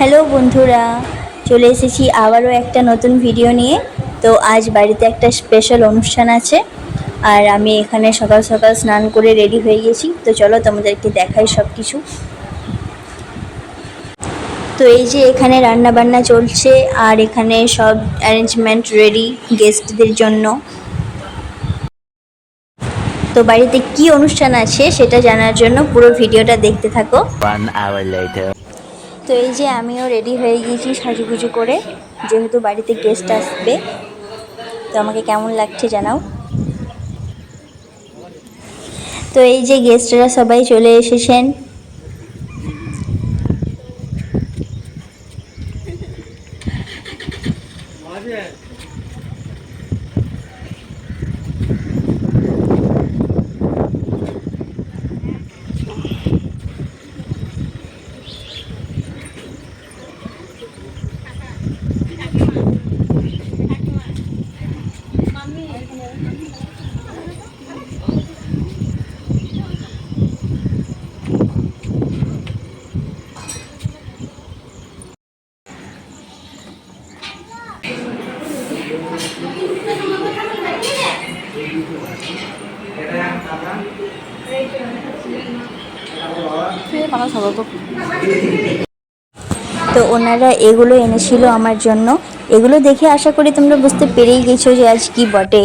Hello বন্ধুরা, চলে এসেছি আবারও একটা নতুন ভিডিও নিয়ে। তো আজ বাড়িতে একটা স্পেশাল অনুষ্ঠান আছে, আর আমি এখানে সকাল সকাল স্নান করে রেডি হয়ে গেছি। তো চলো তোমাদেরকে দেখাই সব কিছু তো এই যে এখানে রান্না বান্না চলছে, আর এখানে সব অ্যারেঞ্জমেন্ট রেডি গেস্টদের জন্য। তো বাড়িতে কি অনুষ্ঠান আছে সেটা জানার জন্য পুরো ভিডিওটা দেখতে থাকো. তো এই যে আমিও রেডি হয়ে গিয়েছি সাজুগুজু করে, যেহেতু বাড়িতে গেস্ট আসবে, তো আমাকে কেমন লাগছে জানাও। তো এই যে গেস্টরা সবাই চলে এসেছেন তো ওনারা এগুলো এনেছিল আমার জন্য। এগুলো দেখে আশা করি তোমরা বুঝতে পেরেই গেছো যে আজ কি বটে।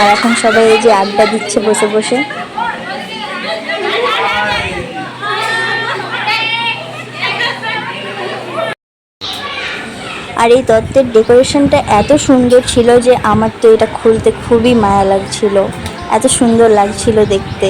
আর এখন সবাই এই যে আড্ডা দিচ্ছে বসে বসে। আর এই তত্ত্বের ডেকোরেশনটা এত সুন্দর ছিল যে আমার তো এটা খুলতে খুবই মায়া লাগছিল। এত সুন্দর লাগছিল দেখতে।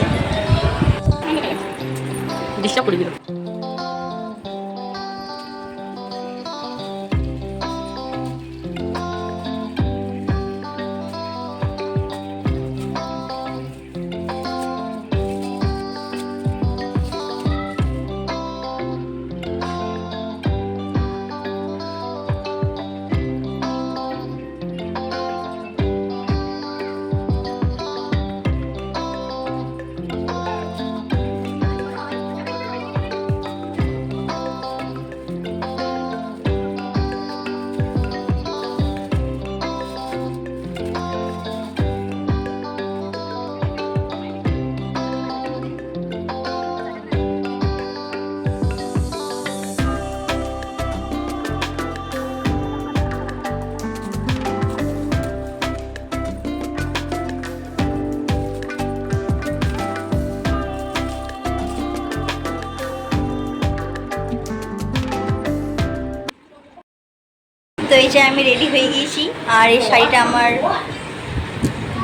তো এই যে আমি রেডি হয়ে গিয়েছি, আর এই শাড়িটা আমার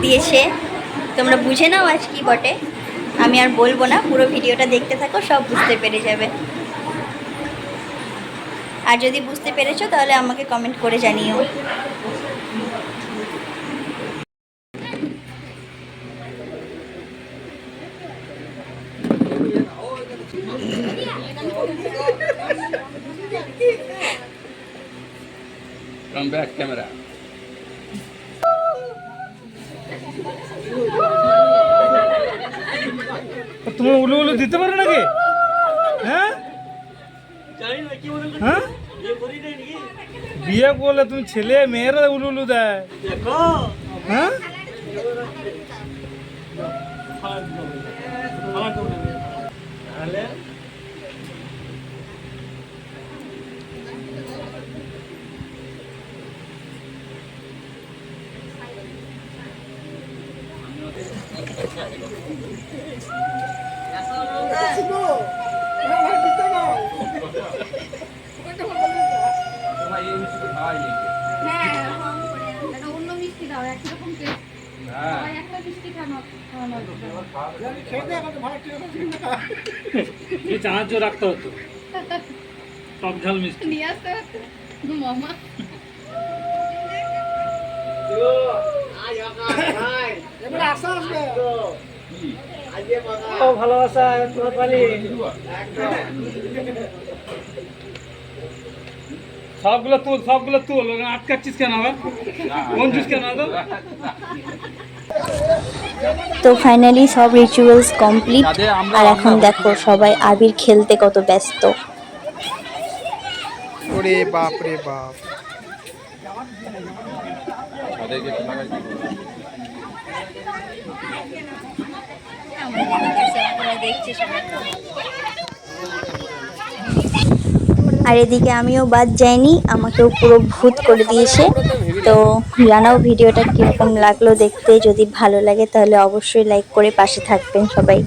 দিয়েছে। তোমরা বুঝে নাও আজ কি বটে। আমি আর বলব না, পুরো ভিডিওটা দেখতে থাকো, সব বুঝতে পেরে যাবে। আর যদি বুঝতে পেরেছ, তাহলে আমাকে কমেন্ট করে জানিও। Come back, camera. তুমি উলু উলু দিতে পারো নাকি? হ্যাঁ? হ্যাঁ? বিয়ে করলে তুমি ছেলে মেয়েরা উলু উলু দেয়। হ্যাঁ? তোমার এই মিষ্টি খাওয়াই নেই হ্যাঁ, একটা অন্য মিষ্টি দাও, একরকম taste। হ্যাঁ সবাই একটা মিষ্টি খানো, খাওয়ানো হবে। এই সাহায্য রাখতে হতো। টক ঝাল মিষ্টি। নিয়ে আসতে পারতো? মামা। ভালোবাসা তোমার পারি সবগুলো তুল সবগুলো তুল। আটকাচ্ছিস কেন আবার? মঞ্জুস কেন তো তো ফাইনালি সব রিচুয়ালস কমপ্লিট আর এখন দেখো সবাই আবির খেলতে কত ব্যস্ত। ওরে বাপ রে বাপ। আর এদিকে আমিও বাদ যাইনি, আমাকেও পুরো ভূত করে দিয়েছে। তো জানাও ভিডিওটা কীরকম লাগল দেখতে, যদি ভালো লাগে তাহলে অবশ্যই লাইক করে পাশে থাকবেন সবাই।